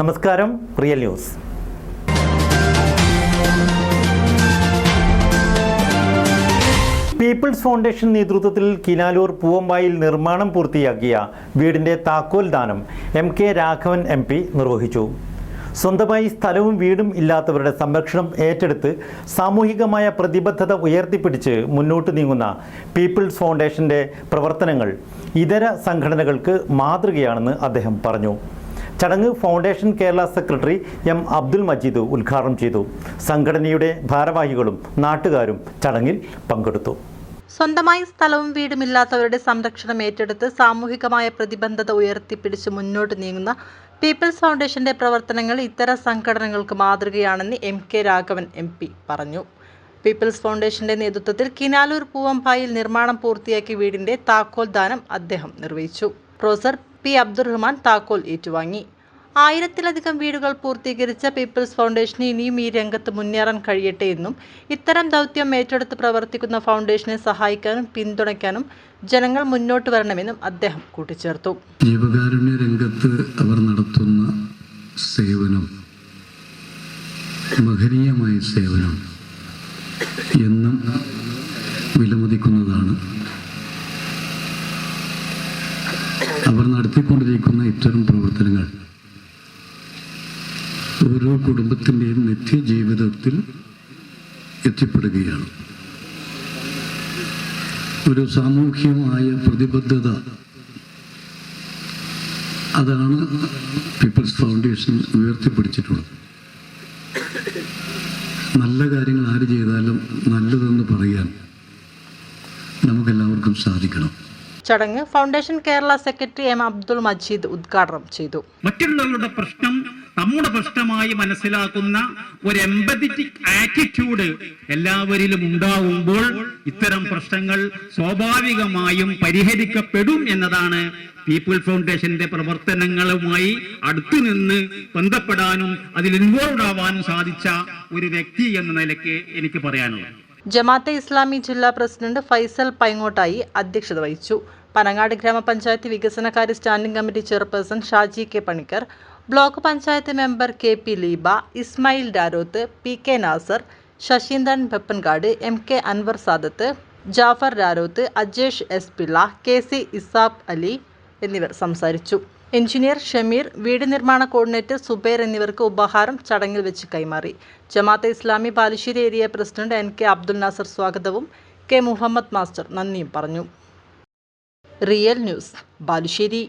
നമസ്കാരം real news. People's foundation നേതൃത്വത്തിൽ കിനാലൂർ പൂവമ്പായിൽ നിർമ്മാണം പൂർത്തിയാക്കിയ വീടിന്റെ താക്കോൽ ദാനം M K Raghavan M P നിർവഹിച്ചു. സ്വന്തമായി സ്ഥലവും വീടും ഇല്ലാത്തവരുടെ സംരക്ഷണം ഏറ്റെടുത്ത് സാമൂഹികമായ പ്രതിബദ്ധത ഉയർത്തിപ്പിടിച്ച് മുന്നോട്ട് നീങ്ങുന്ന പീപ്പിൾസ് ഫൗണ്ടേഷന്റെ പ്രവർത്തനങ്ങൾ ഇതര സംഘടനകൾക്ക് മാതൃകയാണെന്ന് അദ്ദേഹം പറഞ്ഞു. ചടങ്ങ് foundation Kerala secretary M Abdul Majeed ഉദ്ഘാടനം ചെയ്തു. സംഘടനയുടെ ഭാരവാഹികളും നാട്ടുകാരും ചടങ്ങിൽ പങ്കെടുത്തു. സ്വന്തമായി സ്ഥലവും വീടുമില്ലാത്തവരുടെ സംരക്ഷണം ഏറ്റെടുത്ത് സാമൂഹികമായ പ്രതിബന്ധത ഉയർത്തിപ്പിടിച്ച് മുന്നോട്ട് നീങ്ങുന്ന പീപ്പിൾസ് ഫൗണ്ടേഷന്റെ പ്രവർത്തനങ്ങൾ ഇത്തരം സംഘടനകൾക്ക് മാതൃകയാണെന്ന് M K Raghavan M P പറഞ്ഞു. പീപ്പിൾസ് ഫൗണ്ടേഷന്റെ നേതൃത്വത്തിൽ കിനാലൂർ പൂവമ്പായിൽ നിർമ്മാണം പൂർത്തിയാക്കിയ വീടിന്റെ താക്കോൽ ദാനം അദ്ദേഹം നിർവഹിച്ചു. പ്രൊഫസർ പി അബ്ദുറഹ്മാൻ താക്കോൽ ഏറ്റുവാങ്ങി. ആയിരത്തിലധികം വീടുകൾ പൂർത്തീകരിച്ച പീപ്പിൾസ് ഫൗണ്ടേഷന് ഇനിയും ഈ രംഗത്ത് മുന്നേറാൻ കഴിയട്ടെ എന്നും ഇത്തരം ദൗത്യം ഏറ്റെടുത്ത് പ്രവർത്തിക്കുന്ന ഫൗണ്ടേഷനെ സഹായിക്കാനും പിന്തുണയ്ക്കാനും ജനങ്ങൾ മുന്നോട്ട് വരണമെന്നും അദ്ദേഹം കൂട്ടിച്ചേർത്തു. ജീവകാരുണ്യ രംഗത്ത് അവർ നടത്തുന്ന സേവനം മഹനീയമായ സേവനം എന്നും വിലമതിക്കുന്നതാണ്. അവർ നടത്തിക്കൊണ്ടിരിക്കുന്ന ഇത്തരം പ്രവർത്തനങ്ങൾ ഓരോ കുടുംബത്തിന്റെയും നിത്യജീവിതത്തിൽ എത്തിപ്പെടുകയാണ്. ഒരു സാമൂഹ്യമായ പ്രതിബദ്ധത. അതാണ് പീപ്പിൾസ് ഫൗണ്ടേഷൻ ഉയർത്തിപ്പിടിച്ചിട്ടുള്ളത്. നല്ല കാര്യങ്ങൾ ആര് ചെയ്താലും നല്ലതെന്ന് പറയാൻ നമുക്കെല്ലാവർക്കും സാധിക്കണം. ചടങ്ങ് foundation Kerala secretary M Abdul Majeed ഉദ്ഘാടനം ചെയ്തു. മറ്റുള്ളവരുടെ പ്രശ്നം നമ്മുടെ പ്രശ്നമായി മനസ്സിലാക്കുന്ന ഒരു എംപതറ്റിക് ആറ്റിറ്റ്യൂഡ് എല്ലാവരിലും ഉണ്ടാവുമ്പോൾ ഇത്തരം പ്രശ്നങ്ങൾ സ്വാഭാവികമായും പരിഹരിക്കപ്പെടും എന്നതാണ് പീപ്പിൾ ഫൗണ്ടേഷന്റെ പ്രവർത്തനങ്ങളുമായി അടുത്തു നിന്ന് ബന്ധപ്പെടാനും അതിൽ ഇൻവോൾവ് ആവാനും സാധിച്ച ഒരു വ്യക്തി എന്ന നിലയ്ക്ക് എനിക്ക് പറയാനുള്ളത്. ജമാഅത്തെ ഇസ്ലാമി ജില്ലാ പ്രസിഡന്റ് ഫൈസൽ പൈങ്ങോട്ടായി അധ്യക്ഷത വഹിച്ചു. പനങ്ങാട് ഗ്രാമപഞ്ചായത്ത് വികസനകാര്യ standing committee chairperson Shaji K Panicker block panchayat member K P Leeba Ismail Daroth P K Nasar Saseendran Veppankad M K Anwar Sadath Jafar Raroth Ajesh S Pillai K C Isab Ali എന്നിവർ സംസാരിച്ചു. Engineer Shameer വീട് നിർമ്മാണ coordinator Zubair എന്നിവർക്ക് ഉപഹാരം ചടങ്ങിൽ വെച്ച് കൈമാറി. Jamaate Islami Balussery area president N K Abdul Nasar സ്വാഗതവും കെ മുഹമ്മദ് മാസ്റ്റർ നന്ദിയും പറഞ്ഞു. Real news Balussery